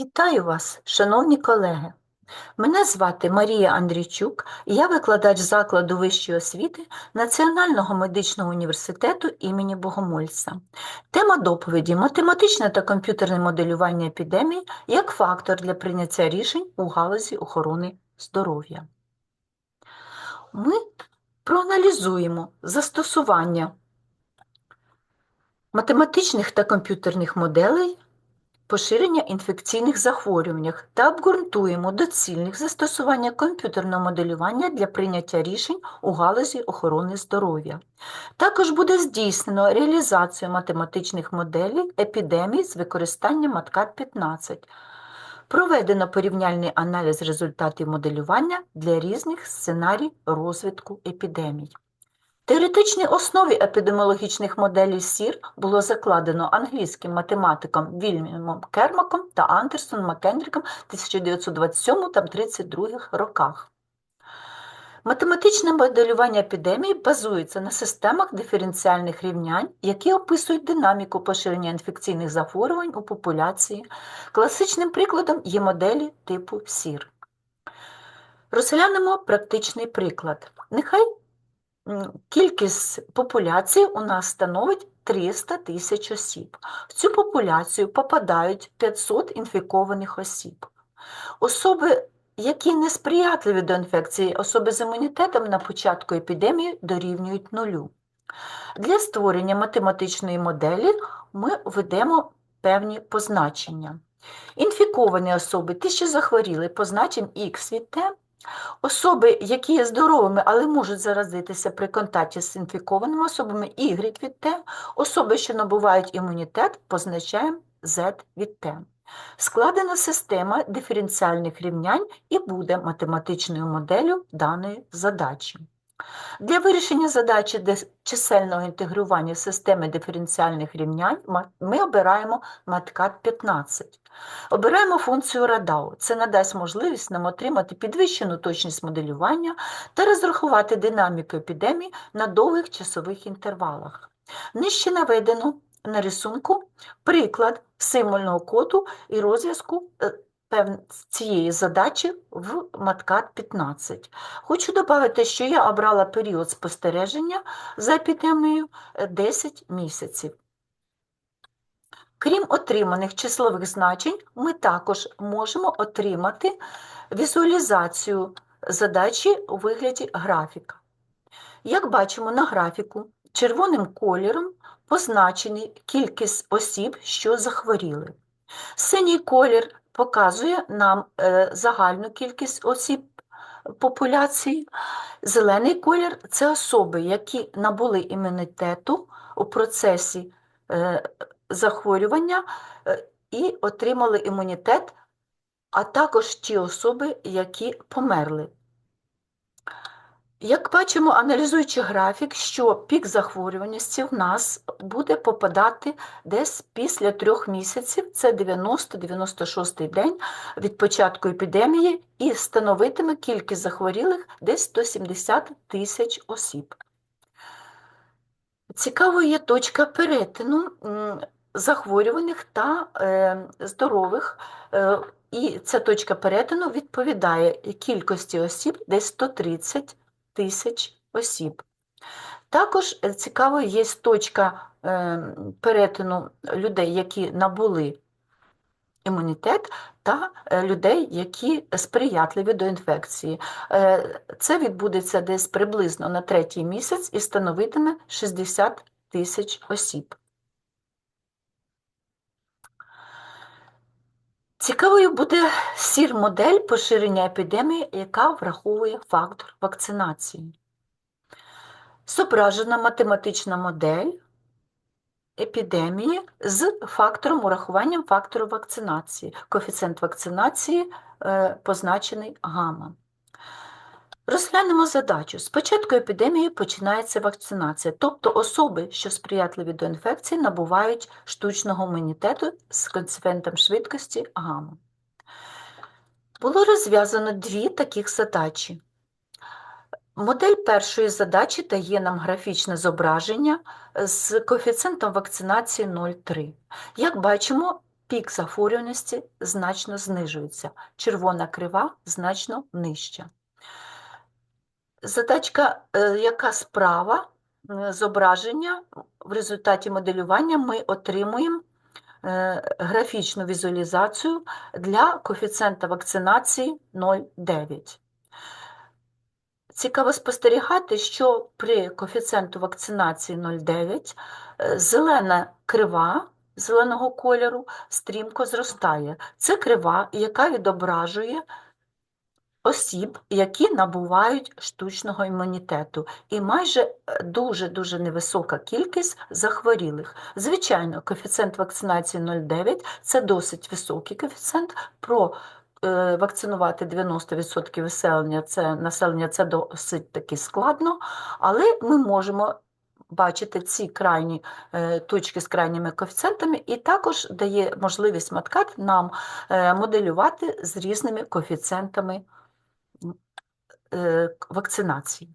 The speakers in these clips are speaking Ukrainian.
Вітаю вас, шановні колеги! Мене звати Марія Андрійчук, і я викладач закладу вищої освіти Національного медичного університету імені Богомольця. Тема доповіді математичне та комп'ютерне моделювання епідемії як фактор для прийняття рішень у галузі охорони здоров'я. Ми проаналізуємо застосування математичних та комп'ютерних моделей поширення інфекційних захворюваннях та обґрунтуємо доцільних застосування комп'ютерного моделювання для прийняття рішень у галузі охорони здоров'я. Також буде здійснено реалізацію математичних моделей епідемій з використанням MATCAT-15. Проведено порівняльний аналіз результатів моделювання для різних сценарій розвитку епідемій. Теоретичній основі епідеміологічних моделей СІР було закладено англійським математиком Вільямом Кермаком та Андерсоном Маккендріком в 1927-32 роках. Математичне моделювання епідемії базується на системах диференціальних рівнянь, які описують динаміку поширення інфекційних захворювань у популяції. Класичним прикладом є моделі типу СІР. Розглянемо практичний приклад. Нехай кількість популяції у нас становить 300 тисяч осіб. В цю популяцію попадають 500 інфікованих осіб. Особи, які несприятливі до інфекції, особи з імунітетом на початку епідемії дорівнюють нулю. Для створення математичної моделі ми введемо певні позначення. Інфіковані особи, ті, що захворіли, позначимо Х від Т, Особи, які є здоровими, але можуть заразитися при контакті з інфікованими особами, Y від Т, особи, що набувають імунітет, позначаємо Z від Т. Складена система диференціальних рівнянь і буде математичною моделлю даної задачі. Для вирішення задачі чисельного інтегрування системи диференціальних рівнянь ми обираємо MATCAT 15. Обираємо функцію Радау. Це надасть можливість нам отримати підвищену точність моделювання та розрахувати динаміку епідемії на довгих часових інтервалах. Нижче наведено на рисунку приклад символьного коду і розв'язку е, цієї задачі в маткат 15. Хочу додати, що я обрала період спостереження за епідемією 10 е, місяців. Крім отриманих числових значень, ми також можемо отримати візуалізацію задачі у вигляді графіка. Як бачимо на графіку, червоним кольором позначені кількість осіб, що захворіли. Синій колір показує нам е, загальну кількість осіб популяції. Зелений колір це особи, які набули імунітету у процесі е, захворювання е, і отримали імунітет, а також ті особи, які померли. Як бачимо, аналізуючи графік, що пік захворюваності в нас буде попадати десь після трьох місяців, це 90-96 день від початку епідемії, і становитиме кількість захворілих десь 170 тисяч осіб. Цікавою є точка перетину захворюваних та е, здорових, е, і ця точка перетину відповідає кількості осіб десь 130 тисяч осіб. Також е, цікавою є точка е, перетину людей, які набули імунітет, та е, людей, які сприятливі до інфекції. Це відбудеться десь приблизно на третій місяць і становитиме 60 тисяч осіб. Цікавою буде сір-модель поширення епідемії, яка враховує фактор вакцинації. Зображена математична модель епідемії з фактором урахуванням фактору вакцинації. Коефіцієнт вакцинації е, позначений гамма. Розглянемо задачу. Спочатку епідемії починається вакцинація, тобто особи, що сприятливі до інфекції, набувають штучного імунітету з коефіцієнтом швидкості гамма. Було розв'язано дві таких задачі. Модель першої задачі дає нам графічне зображення з коефіцієнтом вакцинації 0,3. Як бачимо, пік захворюваності значно знижується, червона крива значно нижча. Задачка, е, яка справа е, зображення в результаті моделювання ми отримуємо е, графічну візуалізацію для коефіцієнта вакцинації 0,9. Цікаво спостерігати, що при коефіцієнту вакцинації 0,9 е, зелена крива зеленого кольору стрімко зростає. Це крива, яка відображує осіб, які набувають штучного імунітету, і майже е, дуже-дуже невисока кількість захворілих. Звичайно, коефіцієнт вакцинації 0,9 – це досить високий коефіцієнт. Про е, вакцинувати 90% населення це, населення це досить таки складно, але ми можемо бачити ці крайні е, точки з крайніми коефіцієнтами, і також дає можливість маткат нам моделювати з різними коефіцієнтами вакцинації.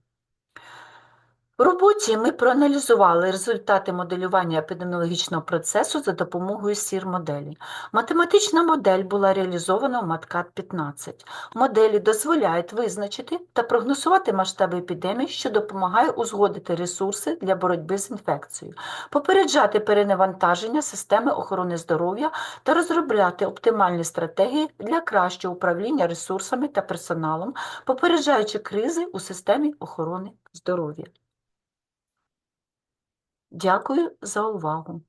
В роботі ми проаналізували результати моделювання епідеміологічного процесу за допомогою СІР-моделі. Математична модель була реалізована в MATCAT-15. Моделі дозволяють визначити та прогнозувати масштаби епідемії, що допомагає узгодити ресурси для боротьби з інфекцією, попереджати перенавантаження системи охорони здоров'я та розробляти оптимальні стратегії для кращого управління ресурсами та персоналом, попереджаючи кризи у системі охорони здоров'я. Дякую за увагу.